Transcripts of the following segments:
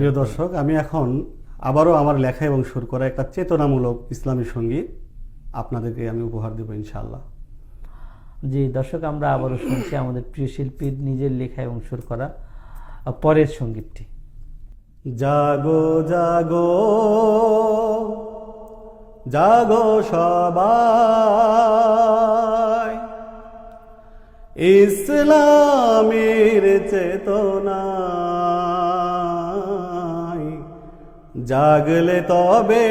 প্রিয় দর্শক আমি এখন আবারও আমার লেখা এবং সুর করা একটা চেতনামূলক ইসলামী সংগীত আপনাদেরকে আমি উপহার দেবো ইনশাআল্লাহ। জি দর্শক আমরা আবারও শুনছি আমাদের প্রিয় শিল্পীর নিজের লেখা এবং সুর করা পরের সঙ্গীতটি। জাগো জাগো জাগো সবাই ইসলামের চেতনায় জাগলে তবে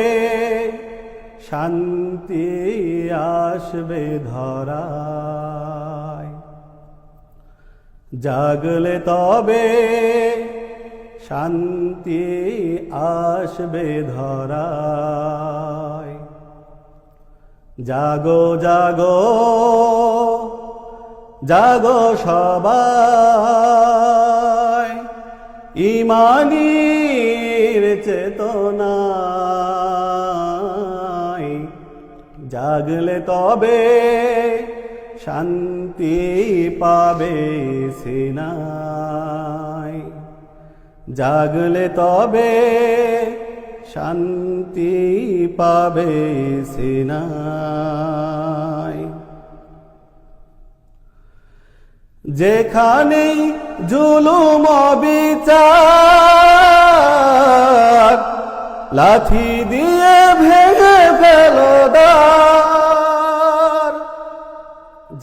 শান্তি আসবে ধরায়। জাগলে তবে শান্তি আসবে ধরায়। জাগো জাগো জাগো সবাই ইমানির চেতনায় জাগলে তবে শান্তি পাবে সিনাই জাগলে তবে শান্তি পাবে সিনাই যেখানে জুলুম বিচার লাথি দিয়ে ভেঙে ফেলো দ্বার।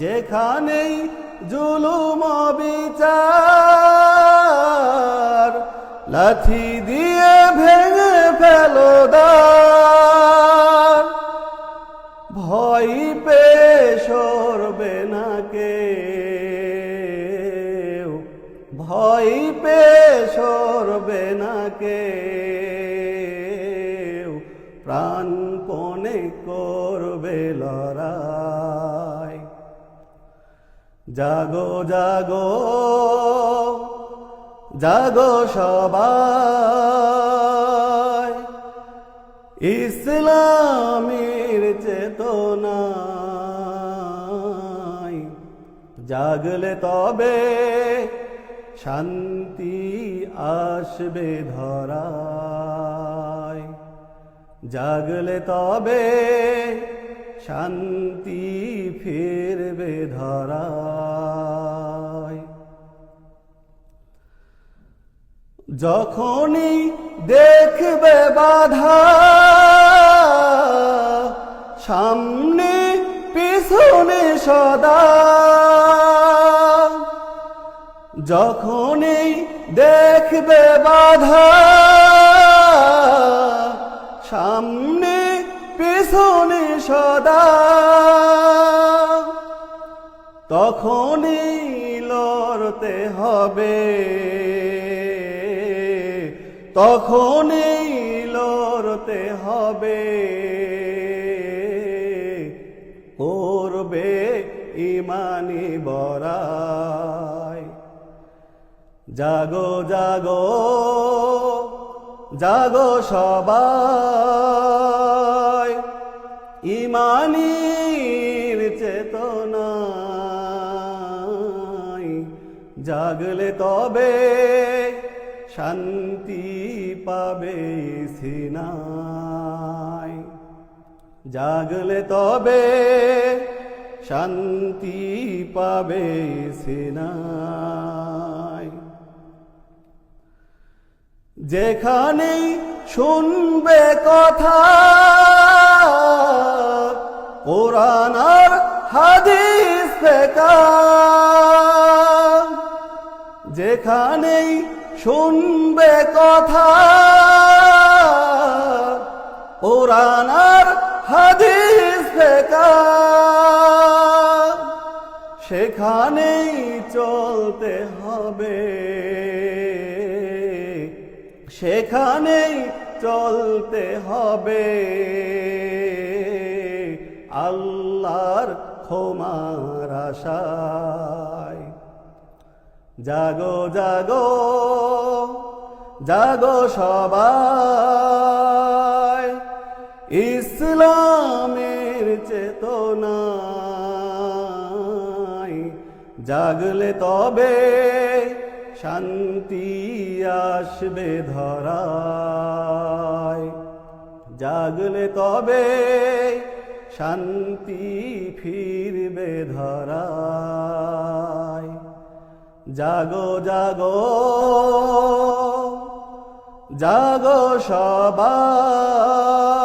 যেখানে জুলুম বিচার লাথি দিয়ে ভেঙে ফেলো ভয় পে সরবে না কেউ, ভয় পে সরবে না কেউ। প্রাণপণে করবে লড়াই। জাগো জাগো জাগো সবাই। ইসলামের চেতনায় জাগলে তবে শান্তি আসবে ধরায়। জাগলে তবে শান্তি ফিরবে ধরায়। যখনই দেখবে বাধা সামনে পিছনে সদা। যখনই দেখবে বাধা সামনে পিছনে সদা। তখনই লড়তে হবে। তখনই লড়তে হবে। করবে ইমানি বরাই জাগো জাগো। জাগো সবাই। ইমানির চেতনায় জাগলে তবে শান্তি পাবে সিনাই। জাগলে তবে শান্তি পাবে সিনাই। যেখানে শুনবে কথা, কোরআন আর হাদিস যেখানেই শুনবে কথা, কোরআন আর হাদিস সেখানেই চলতে হবে। সেখানেই চলতে হবে। আল্লাহর ক্ষমার আশায়। জাগো জাগো জাগো সবাই। ইসলামের চেতনায় জাগলে তবে শান্তি আসবে ধরায়। জাগলে তবে শান্তি ফিরবে ধরায়। জাগো জাগো জাগো সবাই।